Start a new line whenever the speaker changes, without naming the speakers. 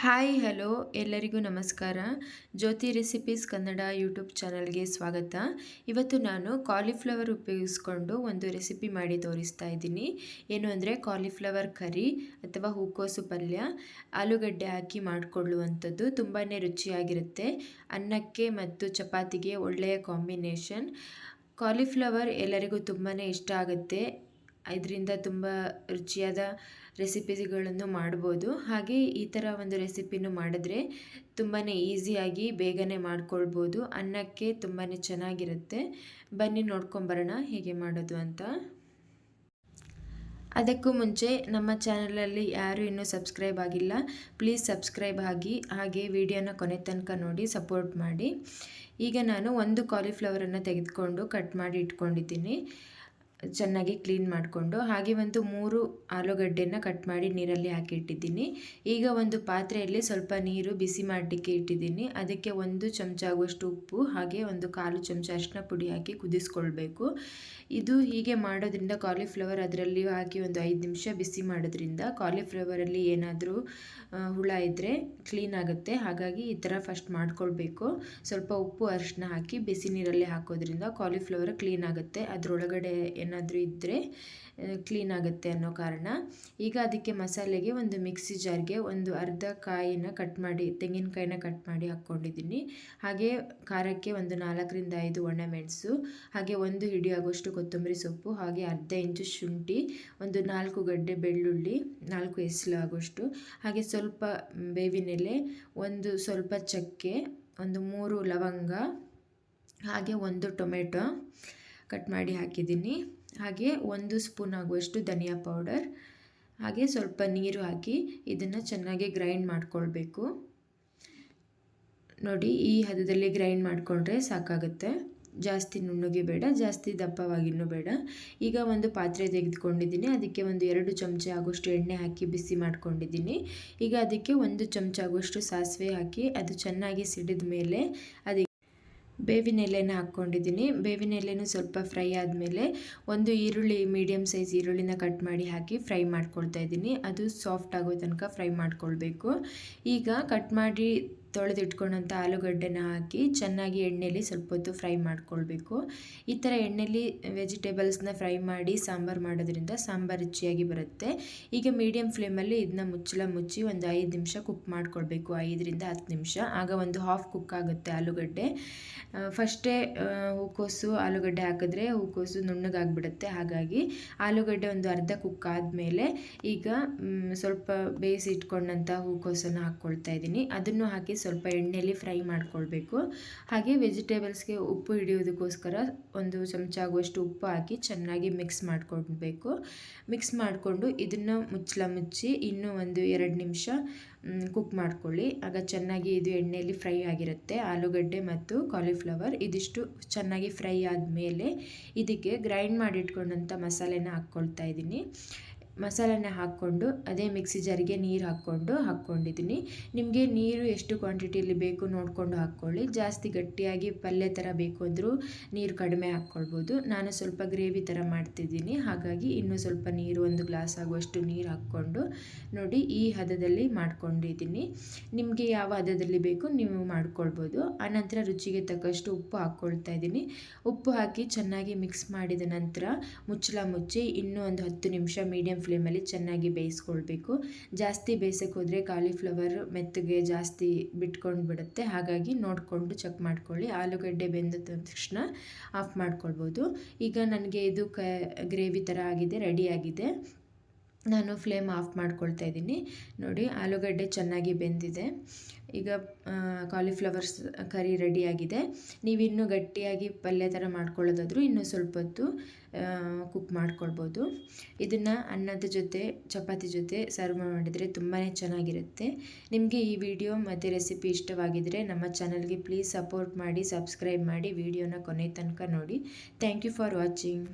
Hi, hello, ಎಲ್ಲರಿಗೂ ನಮಸ್ಕಾರ. ಜ್ಯೋತಿ recipes Kannada YouTube ಚಾನಲ್ಗೆ ಸ್ವಾಗತ. ಇವತ್ತು ನಾನು ಕಾಲಿಫ್ಲವರ್ ಉಪಯೋಗಿಸ್ಕೊಂಡು ಒಂದು ರೆಸಿಪಿ ಮಾಡಿ ತೋರಿಸ್ತಾ ಇದ್ದೀನಿ. ಏನು ಅಂದರೆ ಕಾಲಿಫ್ಲವರ್ ಕರಿ ಅಥವಾ ಹೂಕೋಸು ಪಲ್ಯ ಆಲೂಗಡ್ಡೆ ಹಾಕಿ ಮಾಡಿಕೊಳ್ಳುವಂಥದ್ದು ತುಂಬಾ ರುಚಿಯಾಗಿರುತ್ತೆ. ಅನ್ನಕ್ಕೆ ಮತ್ತು ಚಪಾತಿಗೆ ಒಳ್ಳೆಯ ಕಾಂಬಿನೇಷನ್. ಕಾಲಿಫ್ಲವರ್ ಎಲ್ಲರಿಗೂ ತುಂಬಾ ಇಷ್ಟ ಆಗುತ್ತೆ. ಇದರಿಂದ ತುಂಬ ರುಚಿಯಾದ ರೆಸಿಪಿಗಳನ್ನು ಮಾಡ್ಬೋದು. ಹಾಗೆ ಈ ಥರ ಒಂದು ರೆಸಿಪಿನೂ ಮಾಡಿದ್ರೆ ತುಂಬಾ ಈಸಿಯಾಗಿ ಬೇಗನೆ ಮಾಡ್ಕೊಳ್ಬೋದು. ಅನ್ನಕ್ಕೆ ತುಂಬಾ ಚೆನ್ನಾಗಿರುತ್ತೆ. ಬನ್ನಿ ನೋಡ್ಕೊಂಬರೋಣ ಹೇಗೆ ಮಾಡೋದು ಅಂತ. ಅದಕ್ಕೂ ಮುಂಚೆ ನಮ್ಮ ಚಾನಲಲ್ಲಿ ಯಾರು ಇನ್ನೂ ಸಬ್ಸ್ಕ್ರೈಬ್ ಆಗಿಲ್ಲ, ಪ್ಲೀಸ್ ಸಬ್ಸ್ಕ್ರೈಬ್ ಆಗಿ ಹಾಗೆ ವಿಡಿಯೋನ ಕೊನೆ ತನಕ ನೋಡಿ ಸಪೋರ್ಟ್ ಮಾಡಿ. ಈಗ ನಾನು ಒಂದು ಕಾಲಿಫ್ಲವರನ್ನು ತೆಗೆದುಕೊಂಡು ಕಟ್ ಮಾಡಿ ಇಟ್ಕೊಂಡಿದ್ದೀನಿ. ಚೆನ್ನಾಗಿ ಕ್ಲೀನ್ ಮಾಡಿಕೊಂಡು ಹಾಗೆ ಒಂದು ಮೂರು ಆಲೂಗಡ್ಡೆನ ಕಟ್ ಮಾಡಿ ನೀರಲ್ಲಿ ಹಾಕಿ ಇಟ್ಟಿದ್ದೀನಿ ಈಗ ಒಂದು ಪಾತ್ರೆಯಲ್ಲಿ ಸ್ವಲ್ಪ ನೀರು ಬಿಸಿ ಮಾಡಲಿಕ್ಕೆ ಇಟ್ಟಿದ್ದೀನಿ. ಅದಕ್ಕೆ ಒಂದು ಚಮಚ ಆಗುವಷ್ಟು ಉಪ್ಪು, ಹಾಗೆ ಒಂದು ಕಾಲು ಚಮಚ ಅರಿಶಿನ ಪುಡಿ ಹಾಕಿ ಕುದಿಸ್ಕೊಳ್ಬೇಕು. ಇದು ಹೀಗೆ ಮಾಡೋದ್ರಿಂದ ಕಾಲಿಫ್ಲವರ್ ಅದರಲ್ಲಿ ಹಾಕಿ ಒಂದು ಐದು ನಿಮಿಷ ಬಿಸಿ ಮಾಡೋದ್ರಿಂದ ಕಾಲಿಫ್ಲವರಲ್ಲಿ ಏನಾದರೂ ಹುಳ ಇದ್ದರೆ ಕ್ಲೀನ್ ಆಗುತ್ತೆ. ಹಾಗಾಗಿ ಈ ಥರ ಫಸ್ಟ್ ಮಾಡ್ಕೊಳ್ಬೇಕು. ಸ್ವಲ್ಪ ಉಪ್ಪು ಅರಿಶಿನ ಹಾಕಿ ಬಿಸಿ ನೀರಲ್ಲಿ ಹಾಕೋದ್ರಿಂದ ಕಾಲಿಫ್ಲವರ್ ಕ್ಲೀನ್ ಆಗುತ್ತೆ. ಅದರೊಳಗಡೆ ಏನಾದರೂ ಇದ್ದರೆ ಕ್ಲೀನ್ ಆಗುತ್ತೆ ಅನ್ನೋ ಕಾರಣ. ಈಗ ಅದಕ್ಕೆ ಮಸಾಲೆಗೆ ಒಂದು ಮಿಕ್ಸಿ ಜಾರ್ಗೆ ಒಂದು ಅರ್ಧ ಕಾಯಿನ ಕಟ್ ಮಾಡಿ, ತೆಂಗಿನಕಾಯಿನ ಕಟ್ ಮಾಡಿ ಹಾಕ್ಕೊಂಡಿದ್ದೀನಿ. ಹಾಗೆ ಖಾರಕ್ಕೆ ಒಂದು ನಾಲ್ಕರಿಂದ ಐದು ಒಣ ಮೆಣಸು, ಹಾಗೆ ಒಂದು ಹಿಡಿಯಾಗೋಷ್ಟು ಕೊತ್ತಂಬರಿ ಸೊಪ್ಪು, ಹಾಗೆ ಅರ್ಧ ಇಂಚು ಶುಂಠಿ, ಒಂದು ನಾಲ್ಕು ಗಡ್ಡೆ ಬೆಳ್ಳುಳ್ಳಿ, ನಾಲ್ಕು ಎಸಲು ಆಗೋಷ್ಟು. ಹಾಗೆ ಸ್ವಲ್ಪ ಬೇವಿನೆಲೆ ಒಂದು ಸ್ವಲ್ಪ ಚಕ್ಕೆ, ಒಂದು ಮೂರು ಲವಂಗ, ಹಾಗೆ ಒಂದು ಟೊಮೆಟೊ ಕಟ್ ಮಾಡಿ ಹಾಕಿದ್ದೀನಿ. ಹಾಗೆ ಒಂದು ಸ್ಪೂನ್ ಆಗುವಷ್ಟು ಧನಿಯಾ ಪೌಡರ್, ಹಾಗೆ ಸ್ವಲ್ಪ ನೀರು ಹಾಕಿ ಇದನ್ನು ಚೆನ್ನಾಗಿ ಗ್ರೈಂಡ್ ಮಾಡಿಕೊಳ್ಬೇಕು. ನೋಡಿ, ಈ ಹದದಲ್ಲಿ ಗ್ರೈಂಡ್ ಮಾಡಿಕೊಂಡ್ರೆ ಸಾಕಾಗುತ್ತೆ. ಜಾಸ್ತಿ ನುಣ್ಣಗೆ ಬೇಡ, ಜಾಸ್ತಿ ದಪ್ಪವಾಗಿನೂ ಬೇಡ. ಈಗ ಒಂದು ಪಾತ್ರೆ ತೆಗೆದುಕೊಂಡಿದ್ದೀನಿ. ಅದಕ್ಕೆ ಒಂದು ಎರಡು ಚಮಚ ಆಗೋಷ್ಟು ಎಣ್ಣೆ ಹಾಕಿ ಬಿಸಿ ಮಾಡ್ಕೊಂಡಿದ್ದೀನಿ. ಈಗ ಅದಕ್ಕೆ ಒಂದು ಚಮಚ ಆಗುವಷ್ಟು ಸಾಸಿವೆ ಹಾಕಿ ಅದು ಚೆನ್ನಾಗಿ ಸಿಡಿದ ಮೇಲೆ ಅದಕ್ಕೆ ಬೇವಿನ ಎಲೆನ ಹಾಕ್ಕೊಂಡಿದ್ದೀನಿ. ಬೇವಿನ ಎಲೆನೂ ಸ್ವಲ್ಪ ಫ್ರೈ ಆದಮೇಲೆ ಒಂದು ಈರುಳ್ಳಿ ಮೀಡಿಯಮ್ ಸೈಜ್ ಈರುಳ್ಳಿನ ಕಟ್ ಮಾಡಿ ಹಾಕಿ ಫ್ರೈ ಮಾಡ್ಕೊಳ್ತಾ ಇದ್ದೀನಿ. ಅದು ಸಾಫ್ಟ್ ಆಗೋ ತನಕ ಫ್ರೈ ಮಾಡ್ಕೊಳ್ಬೇಕು. ಈಗ ಕಟ್ ಮಾಡಿ ತೊಳೆದಿಟ್ಕೊಂಡಂಥ ಆಲೂಗಡ್ಡೆನ ಹಾಕಿ ಚೆನ್ನಾಗಿ ಎಣ್ಣೆಯಲ್ಲಿ ಸ್ವಲ್ಪ ಹೊತ್ತು ಫ್ರೈ ಮಾಡ್ಕೊಳ್ಬೇಕು. ಈ ಥರ ಎಣ್ಣೆಯಲ್ಲಿ ವೆಜಿಟೇಬಲ್ಸ್ನ ಫ್ರೈ ಮಾಡಿ ಸಾಂಬಾರು ಮಾಡೋದ್ರಿಂದ ಸಾಂಬಾರು ರುಚಿಯಾಗಿ ಬರುತ್ತೆ. ಈಗ ಮೀಡಿಯಮ್ ಫ್ಲೇಮಲ್ಲಿ ಇದನ್ನ ಮುಚ್ಚಳ ಮುಚ್ಚಿ ಒಂದು ಐದು ನಿಮಿಷ ಕುಕ್ ಮಾಡ್ಕೊಳ್ಬೇಕು. ಐದರಿಂದ ಹತ್ತು ನಿಮಿಷ. ಆಗ ಒಂದು ಹಾಫ್ ಕುಕ್ ಆಗುತ್ತೆ ಆಲೂಗಡ್ಡೆ. ಫಸ್ಟೇ ಹೂಕೋಸು ಆಲೂಗಡ್ಡೆ ಹಾಕಿದ್ರೆ ಹೂಕೋಸು ನುಣ್ಣಗಾಗ್ಬಿಡುತ್ತೆ. ಹಾಗಾಗಿ ಆಲೂಗಡ್ಡೆ ಒಂದು ಅರ್ಧ ಕುಕ್ ಆದಮೇಲೆ ಈಗ ಸ್ವಲ್ಪ ಬೇಯಿಸಿ ಇಟ್ಕೊಂಡಂಥ ಹೂಕೋಸನ್ನು ಹಾಕ್ಕೊಳ್ತಾ ಇದ್ದೀನಿ. ಅದನ್ನು ಹಾಕಿ ಸ್ವಲ್ಪ ಎಣ್ಣೆಯಲ್ಲಿ ಫ್ರೈ ಮಾಡ್ಕೊಳ್ಬೇಕು. ಹಾಗೆ ವೆಜಿಟೇಬಲ್ಸ್ಗೆ ಉಪ್ಪು ಹಿಡಿಯೋದಕ್ಕೋಸ್ಕರ ಒಂದು ಚಮಚ ಆಗುವಷ್ಟು ಉಪ್ಪು ಹಾಕಿ ಚೆನ್ನಾಗಿ ಮಿಕ್ಸ್ ಮಾಡ್ಕೊಳ್ಬೇಕು. ಮಿಕ್ಸ್ ಮಾಡಿಕೊಂಡು ಇದನ್ನು ಮುಚ್ಚಲ ಮುಚ್ಚಿ ಇನ್ನೂ ಒಂದು ಎರಡು ನಿಮಿಷ ಕುಕ್ ಮಾಡ್ಕೊಳ್ಳಿ. ಆಗ ಚೆನ್ನಾಗಿ ಇದು ಎಣ್ಣೆಯಲ್ಲಿ ಫ್ರೈ ಆಗಿರುತ್ತೆ. ಆಲೂಗಡ್ಡೆ ಮತ್ತು ಕಾಲಿಫ್ಲವರ್ ಇದಿಷ್ಟು ಚೆನ್ನಾಗಿ ಫ್ರೈ ಆದಮೇಲೆ ಇದಕ್ಕೆ ಗ್ರೈಂಡ್ ಮಾಡಿಟ್ಕೊಂಡಂಥ ಮಸಾಲೆನ ಹಾಕ್ಕೊಳ್ತಾ ಇದ್ದೀನಿ. ಮಸಾಲೆನ ಹಾಕ್ಕೊಂಡು, ಅದೇ ಮಿಕ್ಸಿ ಜಾರಿಗೆ ನೀರು ಹಾಕ್ಕೊಂಡು ಹಾಕ್ಕೊಂಡಿದ್ದೀನಿ ನಿಮಗೆ ನೀರು ಎಷ್ಟು ಕ್ವಾಂಟಿಟಿಯಲ್ಲಿ ಬೇಕು ನೋಡಿಕೊಂಡು ಹಾಕ್ಕೊಳ್ಳಿ. ಜಾಸ್ತಿ ಗಟ್ಟಿಯಾಗಿ ಪಲ್ಯ ಥರ ಬೇಕು ಅಂದರೂ ನೀರು ಕಡಿಮೆ ಹಾಕ್ಕೊಳ್ಬೋದು. ನಾನು ಸ್ವಲ್ಪ ಗ್ರೇವಿ ಥರ ಮಾಡ್ತಿದ್ದೀನಿ ಹಾಗಾಗಿ ಇನ್ನೂ ಸ್ವಲ್ಪ ನೀರು, ಒಂದು ಗ್ಲಾಸ್ ಆಗುವಷ್ಟು ನೀರು ಹಾಕ್ಕೊಂಡು ನೋಡಿ ಈ ಹದದಲ್ಲಿ ಮಾಡ್ಕೊಂಡಿದ್ದೀನಿ ನಿಮಗೆ ಯಾವ ಹದದಲ್ಲಿ ಬೇಕು ನೀವು ಮಾಡ್ಕೊಳ್ಬೋದು. ಆನಂತರ ರುಚಿಗೆ ತಕ್ಕಷ್ಟು ಉಪ್ಪು ಹಾಕ್ಕೊಳ್ತಾ ಇದ್ದೀನಿ ಉಪ್ಪು ಹಾಕಿ ಚೆನ್ನಾಗಿ ಮಿಕ್ಸ್ ಮಾಡಿದ ನಂತರ ಮುಚ್ಚಳ ಮುಚ್ಚಿ ಇನ್ನೂ ಒಂದು ಹತ್ತು ನಿಮಿಷ ಮೀಡಿಯಂ ಫ್ಲೇಮಲ್ಲಿ ಚೆನ್ನಾಗಿ ಬೇಯಿಸ್ಕೊಳ್ಬೇಕು. ಜಾಸ್ತಿ ಬೇಯಿಸೋಕೆ ಹೋದರೆ ಕಾಲಿಫ್ಲವರ್ ಮೆತ್ತಗೆ ಜಾಸ್ತಿ ಬಿಟ್ಕೊಂಡು ಬಿಡುತ್ತೆ ಹಾಗಾಗಿ ನೋಡಿಕೊಂಡು ಚೆಕ್ ಮಾಡ್ಕೊಳ್ಳಿ. ಆಲೂಗಡ್ಡೆ ಬೆಂದ ತಕ್ಷಣ ಆಫ್ ಮಾಡ್ಕೊಳ್ಬೋದು. ಈಗ ನನಗೆ ಇದು ಕ ಗ್ರೇವಿ ಥರ ಆಗಿದೆ ರೆಡಿಯಾಗಿದೆ ನಾನು ಫ್ಲೇಮ್ ಆಫ್ ಮಾಡ್ಕೊಳ್ತಾ ಇದ್ದೀನಿ. ನೋಡಿ, ಆಲೂಗಡ್ಡೆ ಚೆನ್ನಾಗಿ ಬೆಂದಿದೆ. ಈಗ ಕಾಲಿಫ್ಲವರ್ಸ್ ಕರಿ ರೆಡಿಯಾಗಿದೆ ನೀವಿನ್ನೂ ಗಟ್ಟಿಯಾಗಿ ಪಲ್ಯ ಥರ ಮಾಡ್ಕೊಳ್ಳೋದಾದರೂ ಇನ್ನೂ ಸ್ವಲ್ಪ ಹೊತ್ತು ಕುಕ್ ಮಾಡ್ಕೊಳ್ಬೋದು. ಇದನ್ನು ಅನ್ನದ ಜೊತೆ, ಚಪಾತಿ ಜೊತೆ ಸರ್ವ್ ಮಾಡಿದರೆ ತುಂಬಾ ಚೆನ್ನಾಗಿರುತ್ತೆ. ನಿಮಗೆ ಈ ವಿಡಿಯೋ ಮತ್ತು ರೆಸಿಪಿ ಇಷ್ಟವಾಗಿದ್ದರೆ ನಮ್ಮ ಚಾನಲ್ಗೆ ಪ್ಲೀಸ್ ಸಪೋರ್ಟ್ ಮಾಡಿ ಸಬ್ಸ್ಕ್ರೈಬ್ ಮಾಡಿ ವಿಡಿಯೋನ ಕೊನೆ ತನಕ ನೋಡಿ. Thank you for watching